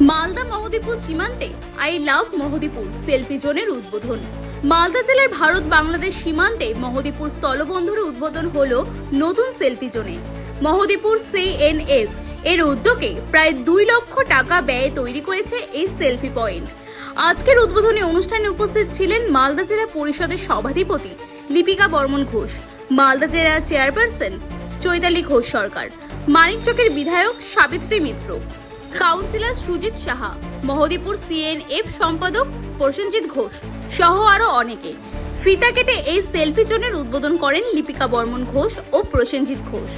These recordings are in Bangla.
মালদা মহদীপুর সীমান্তে আই লাভ মহদীপুর সেলফি জোনের উদ্বোধন। মালদা জেলার ভারত বাংলাদেশ সীমান্তে মহদীপুর স্থলবন্দরের উদ্বোধন হল নতুন সেলফি জোনে। মহদীপুর সিএনএফ এর উদ্যোগে প্রায় দুই লক্ষ টাকা ব্যয়ে তৈরি করেছে এই সেলফি পয়েন্ট আজকের উদ্বোধনী অনুষ্ঠানে উপস্থিত ছিলেন মালদা জেলা পরিষদের সভাধিপতি লিপিকা বর্মন ঘোষ, মালদা জেলা চেয়ারপারসন চৈতালি ঘোষ সরকার, মানিকচকের বিধায়ক সাবিত্রী মিত্র। কাউন্সিলর সুজিত সাহা, মহদীপুর সিএনএফ সম্পাদক প্রসেনজিৎ ঘোষ সহ আরও অনেকে। ফিতা কেটে এই সেলফি জোনের উদ্বোধন করেন লিপিকা বর্মন ঘোষ ও প্রসেনজিৎ ঘোষ।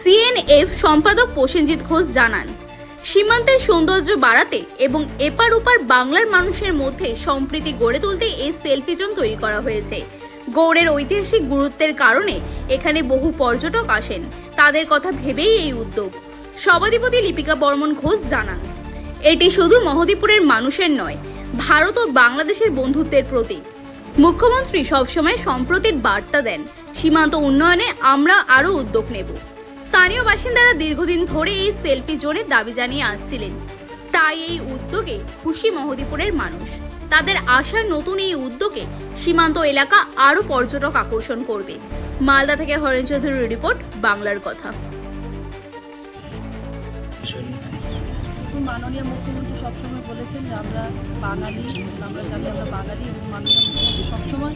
সিএনএফ সম্পাদক প্রসেনজিৎ ঘোষ জানান, সীমান্তের সৌন্দর্য বাড়াতে এবং এপার ওপার বাংলার মানুষের মধ্যে সম্প্রীতি গড়ে তুলতে এই সেলফি জোন তৈরি করা হয়েছে। গৌড়ের ঐতিহাসিক গুরুত্বের কারণে এখানে বহু পর্যটক আসেন। তাদের কথা ভেবেই এই উদ্যোগ। সভাধিপতি লিপিকা বর্মন ঘোষ জানান, এটি শুধু মহদীপুরের মানুষের নয়, ভারত ও বাংলাদেশের বন্ধুত্বের প্রতীক। মুখ্যমন্ত্রী সবসময় সম্প্রতির বার্তা দেন, সীমান্ত উন্নয়নে আমরা আরও উদ্যোগ নেব। স্থানীয় বাসিন্দারা দীর্ঘদিন ধরে এই সেলফি জোনের দাবি জানিয়ে আসছিলেন, তাই এই উদ্যোগে খুশি মহদীপুরের মানুষ। তাদের আশার নতুন এই উদ্যোগে সীমান্ত এলাকা আরও পর্যটক আকর্ষণ করবে। মালদা থেকে হরেন চৌধুরীর রিপোর্ট, বাংলার কথা। মাননীয় মুখ্যমন্ত্রী সবসময় বলেছেন যে আমরা বাঙালি আমরা জানি আমরা বাঙালি এবং মাননীয় মুখ্যমন্ত্রী সবসময়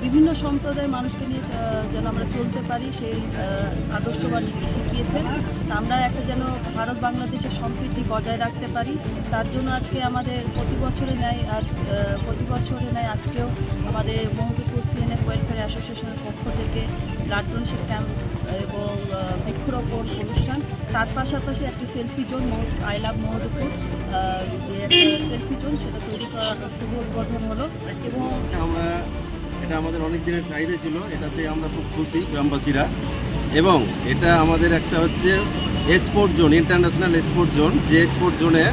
বিভিন্ন সম্প্রদায়ের মানুষকে নিয়ে যেন আমরা চলতে পারি সেই আহ, আদর্শবাণী শিখিয়েছেন। আমরা একটা যেন ভারত বাংলাদেশের সম্প্রীতি বজায় রাখতে পারি। তার জন্য আজকে আমাদের প্রতি বছরে নেয় আজ প্রতি বছরে নেয় আজকেও আমাদের মহদীপুর সিএনএফ ওয়েলফেয়ার অ্যাসোসিয়েশনের পক্ষ থেকে ব্লাড ডোনেশন ক্যাম্প এবং বৃক্ষরোপণ অনুষ্ঠান তার পাশাপাশি একটি selfie zone I love Mahadipur যে সেলফি জোন সেটা তৈরি করা শুভ উদ্বোধন হলো। এবং এটা আমাদের অনেক দিনের চাহিদা ছিল, এটাতে আমরা খুব খুশি গ্রামবাসীরা। এবং এটা আমাদের একটা হচ্ছে export zone international export zone যে এক্সপোর্ট জোনে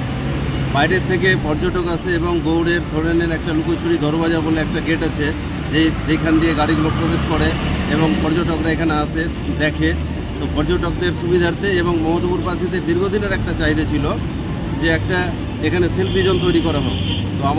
বাইরের থেকে পর্যটক আসে এবং গৌড়ের ধরনের একটা লুকোচুরি দরওয়াজা বলে একটা গেট আছে, যে যেখান দিয়ে গাড়িগুলো প্রবেশ করে এবং পর্যটকরা এখানে আসে, দেখে। তো পর্যটকদের সুবিধার্থে এবং মহদপুরবাসীদের দীর্ঘদিনের একটা চাহিদা ছিল যে একটা এখানে সেলফি জোন তৈরি করা হোক। তো